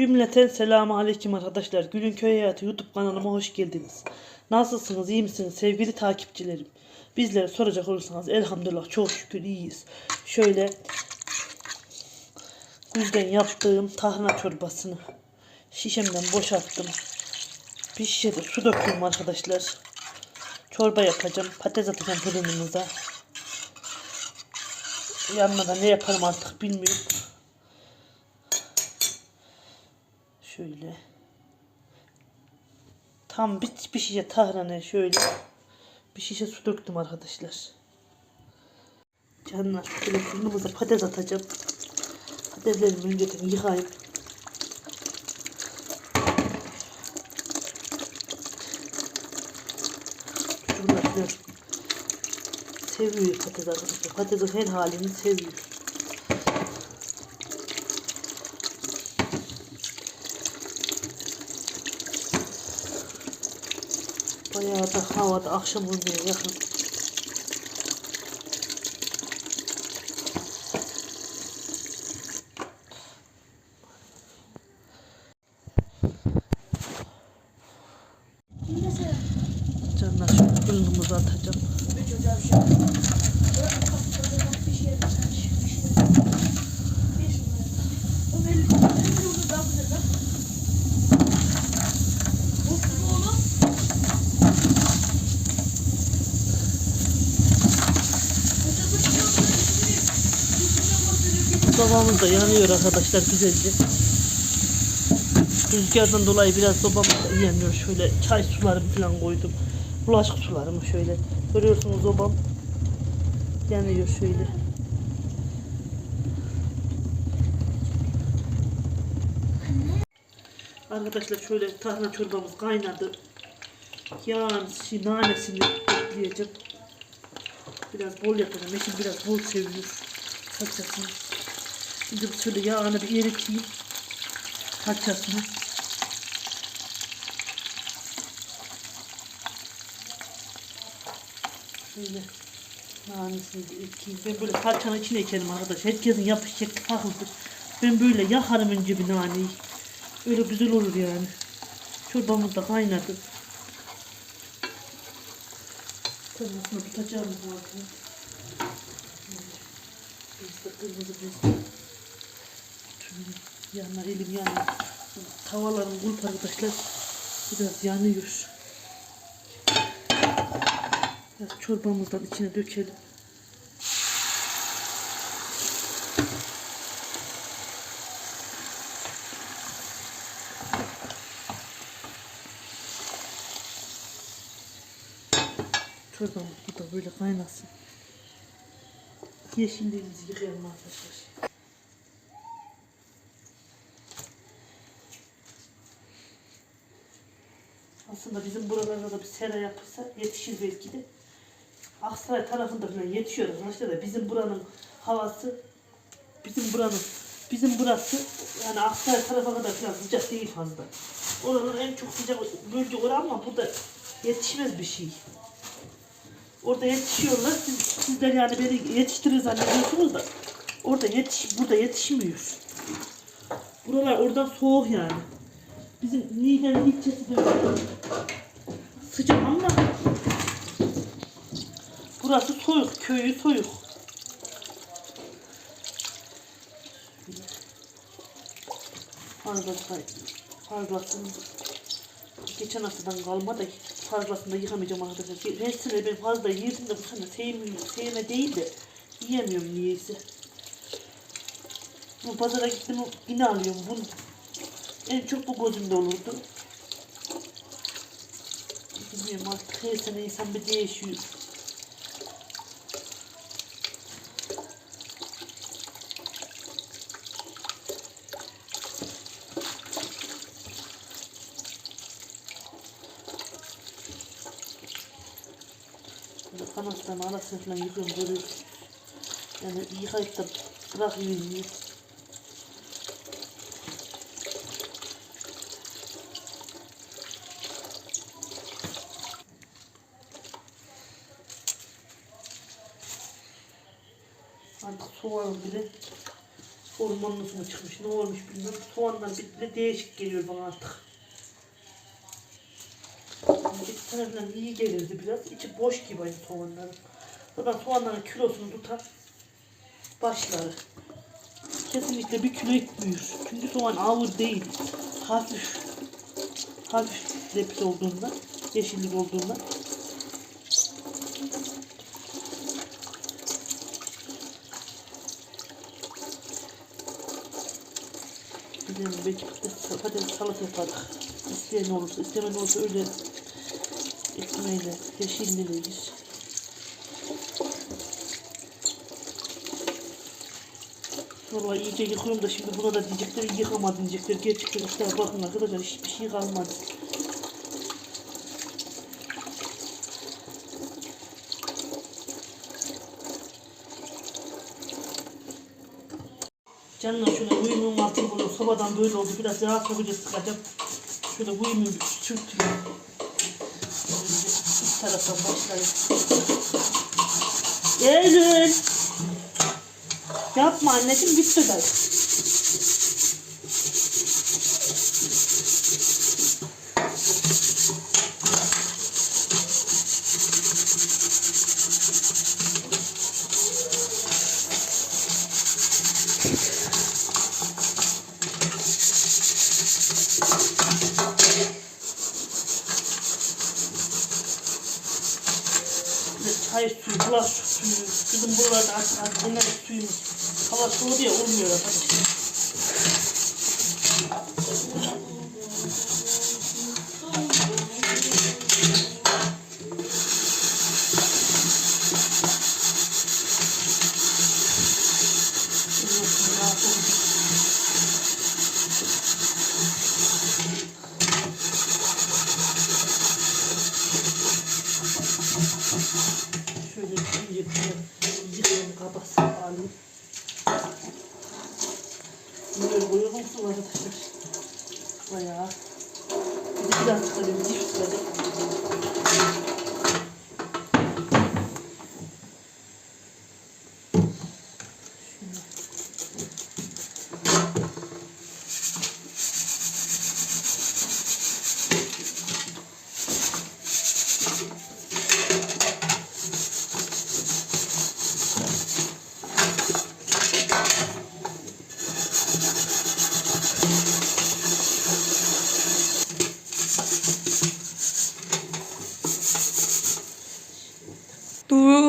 Cümleten selamu aleyküm arkadaşlar. Gülün Köy Hayatı YouTube kanalıma hoş geldiniz. Nasılsınız, iyi misiniz sevgili takipçilerim? Bizlere soracak olursanız elhamdülillah çok şükür iyiyiz. Şöyle güzden yaptığım tahna çorbasını şişemden boşalttım. Bir şişe de su döküyorum arkadaşlar. Çorba yapacağım. Patates atacağım fırınımıza. Yanına da ne yaparım artık bilmiyorum. Şöyle. Tam bir, bir şişe tahrane şöyle. Bir şişe su döktüm arkadaşlar. Canlar şöyle fırınımıza patates atacağım. Patateslerimi önceden yıkayıp Çocuklar seviyor patates arkadaşlar. Patatesin her halini seviyor. Bayağı da havada akşam olmaya yakın. Canlar şu fırınımıza atacağım. Da yanıyor arkadaşlar güzelce. Rüzgardan dolayı biraz sobamız da yanıyor. Şöyle çay sularımı falan koydum. Bulaşık sularımı şöyle. Görüyorsunuz sobam yanıyor şöyle. Arkadaşlar şöyle tarhana çorbamız kaynadı. Yağın nanesini ekleyeceğim. Biraz bol yapacağım. Eşim biraz bol seviyor. Salçasını. Şimdi şöyle yağını bir eriteyim. Salçasını. Şöyle nanesini bir ekleyeyim. Ben böyle salçanın içine ekerim arkadaş. Herkesin yapış şekli farklıdır. Ben böyle yakarım önce bir naneyi. Öyle güzel olur yani. Çorbamız da kaynadı. Kırmızını tutacağım bu arada. Biz de kırmızı yanına elim yanıyor. Tavalarım kulp arkadaşlar. Biraz yanıyor. Biraz çorbamızdan içine dökelim. Çorbamız burada böyle kaynasın. Yeşilliğimizi yıkayalım arkadaşlar. Aslında bizim buralarda da bir sera yapılsa yetişir belki de. Aksaray tarafında falan yetişiyor arkadaşlar da bizim buranın havası bizim buranın bizim burası yani Aksaray tarafa kadar falan sıcak değil fazla. Oranın en çok sıcak bölge orası ama burada yetişmez bir şey. Orada yetişiyorlar. Siz, sizler yani beni yetiştirir zannediyorsunuz da orada yetiş burada yetişmiyor. Buralar oradan soğuk yani. Bizim Niğde'nin ilçesi de. Sıcak ama burası soğuk, köyü soğuk. Fazla fazlasını geçen haftadan kalma da fazlasını da yıkamayacağım arkadaşlar. Sene ben fazla yedim de bu sene sevmiyorum. Sevme değil de yiyemiyorum niyeyse. Bu pazara gittim yine alıyorum bunu. En çok bu gözümde olurdu. Bilmiyorum artık her sene insan bir değişiyor. Kanatlarını arasını falan yıkıyorum böyle. Yani yıkayıp da bırakıyorum. Soğanı bile Ormanlısı mı çıkmış ne olmuş bilmiyorum. Soğanlar bir de değişik geliyor bana artık. İç tarafından iyi gelirdi biraz. İçi boş gibi aynı soğanların. Zaten soğanların kilosunu tutar. Başları. Kesinlikle bir kilo etmiyor. Çünkü soğan ağır değil. Hafif. Hafif lepis olduğundan. Yeşillik olduğundan. Bilmiyorum belki patates, yaparız. İsteyen olursa, istemen olursa öyle ekmeğiyle, yeşilliğiyle yiyiz. Vallahi iyice yıkıyorum da şimdi buna da diyecekler yıkamadın diyecekler. Gerçekten işte bakın arkadaşlar hiçbir şey kalmadı. Canına şöyle uyumun altını bunu sobadan böyle oldu. Biraz rahat sokucu sıkacağım. Şöyle uyumu bir sürtüyorum. Üst taraftan başlayayım. Eylül! Yapma anneciğim bitti galiba. Çay suyu, kulak suyu, bizim buralarda artık artık bunlar suyumuz. Hava soğudu ya olmuyor arkadaşlar. Şöyle bir yıkayalım. Yıkayalım kabası alayım. Böyle koyalım su arkadaşlar. Bayağı. Bir de biraz sıkalım. Cips sıkalım.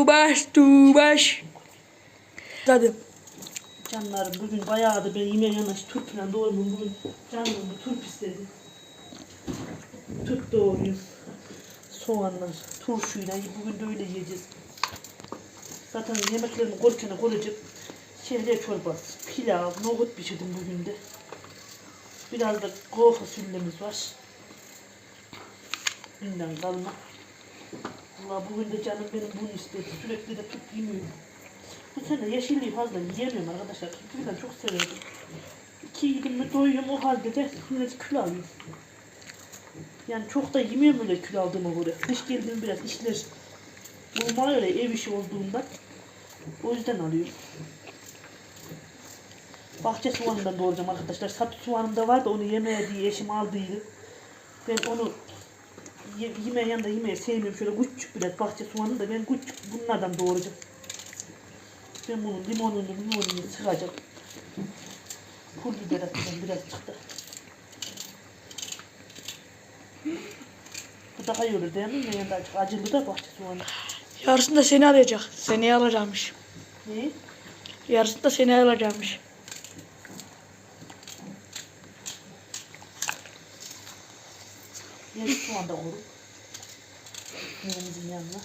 Tuğbaş, tuğbaş. Hadi. Canlarım bugün bayağı da ben yemeğe yanaş turp falan doğrumum bugün canım bu turp istedi. Turp doğruyum. Soğanlar, turşuyla bugün de öyle yiyeceğiz. Zaten yemeklerimi korkana koyacağım. Şehriye çorbası, pilav, nohut pişirdim bugün de. Biraz da kuru fasulyemiz var. Bundan kalma. Valla bugün de canım benim bunu istedi. Sürekli de turp yemiyorum. Bu sene yeşilliği fazla yiyemiyorum arkadaşlar. Turpuyla çok seviyorum. İki yedim mi doyuyorum o halde de millet kilo alıyorum. Yani çok da yemiyorum öyle kilo aldığıma göre. Kış geldiğim biraz işler normal öyle ev işi olduğundan o yüzden alıyorum. Bahçe soğanından doğrayacağım arkadaşlar. Satı soğanım da var da onu yemeye diye eşim aldıydı. Ben onu ye, yemeğe yanında yemeği sevmiyorum. Şöyle küçük biraz bahçe soğanı da ben küçük bunlardan doğrayacağım. Ben bunun limonunu limonunu sıkacağım. Pul biber atacağım biraz çıktı. Bu daha iyi olur değil mi? Ne yanında açık acılı da bahçe soğanı. Yarısında seni arayacak. Seni alacakmış. Ne? Yarısında seni alacakmış. Soğan da. Yerimizin yanına.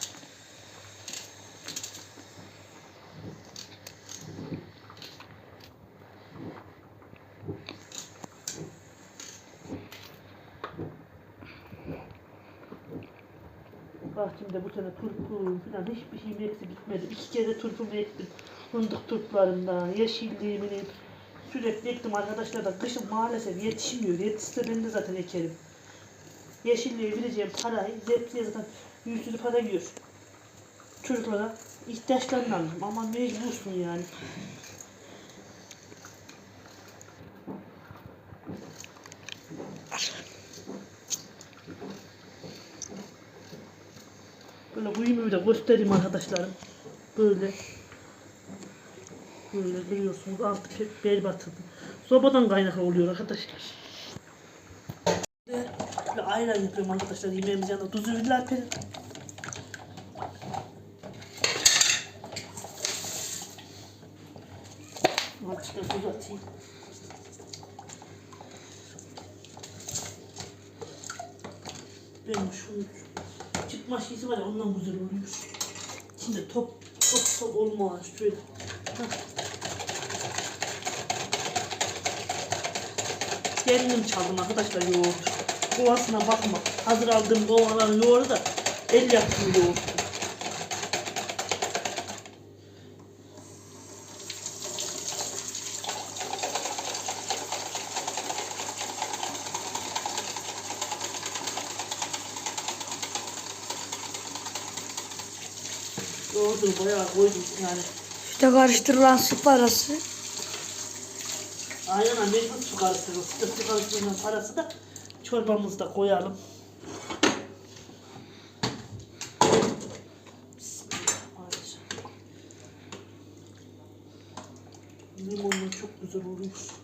Bahçemde bu sene turpum falan hiçbir şeyim eksik gitmedi. İki kere turpumu ektim. Fındık turplarından, yeşilliğimini sürekli ektim arkadaşlar da kışın maalesef yetişmiyor. Yetişse ben de zaten ekerim yeşilliğe vereceğim para, zepsiye zaten bir sürü para gidiyor. Çocuklara ihtiyaçlarını aldım ama mecbursun yani. Böyle kuyumu da göstereyim arkadaşlarım. Böyle. Böyle görüyorsunuz altı şey berbat. Sobadan kaynaklı oluyor arkadaşlar. Ayran yapıyorum arkadaşlar yemeğimiz yanında. Tuzu perin. Azıcık da tuz atayım. Benim şu çıkma şeysi var ya ondan güzel oluyor. Şimdi top top top olmaz şöyle. Hah. Kendim çaldım arkadaşlar yoğurt. Kovasına bakma. Hazır aldığım kovaların yoğurdu da el yapımı yoğurt. Yoğurdu bayağı koydum yani. İşte karıştırılan su parası. Aynen mecbur su karıştırırız. Sıcak su karıştırmanın parası da çorbamızda koyalım. Bismillahirrahmanirrahim. Limonla çok güzel oluyor.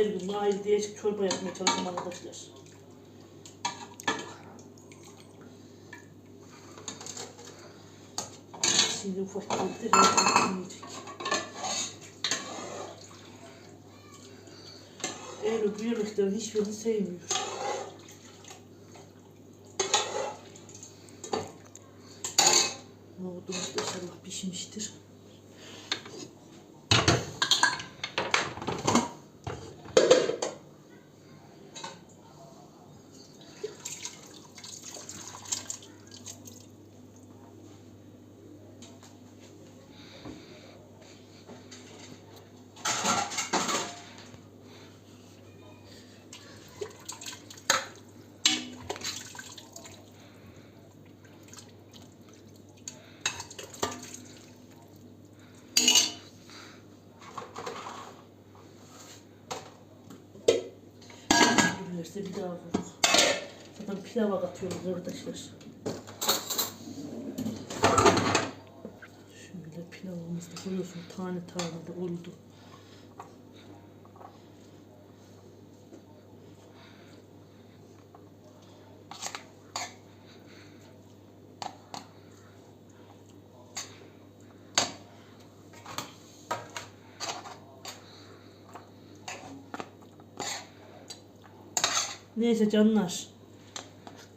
Her gün ayrı değişik çorba yapmaya çalışıyorum arkadaşlar. Şimdi ufak de yiyecek. Eylül bu yemeklerin hiçbirini sevmiyor. Bilirse bir daha vurur. Zaten pilava katıyoruz arkadaşlar. Şöyle pilavımız da koyuyorsun tane tane de oldu. Neyse canlar.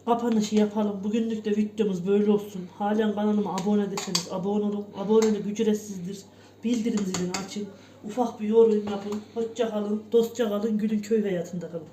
Kapanışı yapalım. Bugünlük de videomuz böyle olsun. Halen kanalıma abone deseniz abone olun. Abonelik ücretsizdir. Bildirim zilini açın. Ufak bir yorum yapın. Hoşça kalın. Dostça kalın. Gülün köy hayatında kalın.